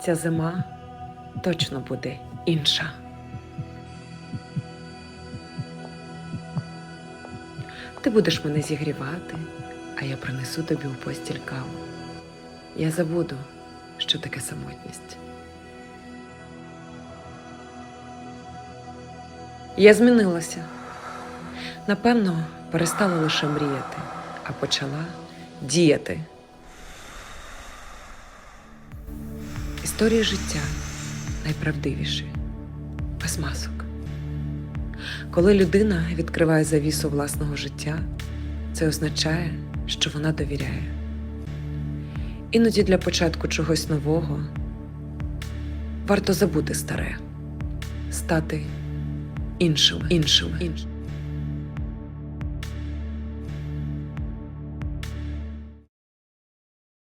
Ця зима точно буде інша. Ти будеш мене зігрівати, а я принесу тобі у постіль каву. Я забуду, що таке самотність. Я змінилася. Напевно, перестала лише мріяти, а почала діяти. Історії життя найправдивіші, без масок. Коли людина відкриває завісу власного життя, це означає, що вона довіряє. Іноді для початку чогось нового варто забути старе, стати іншими, іншими, іншими.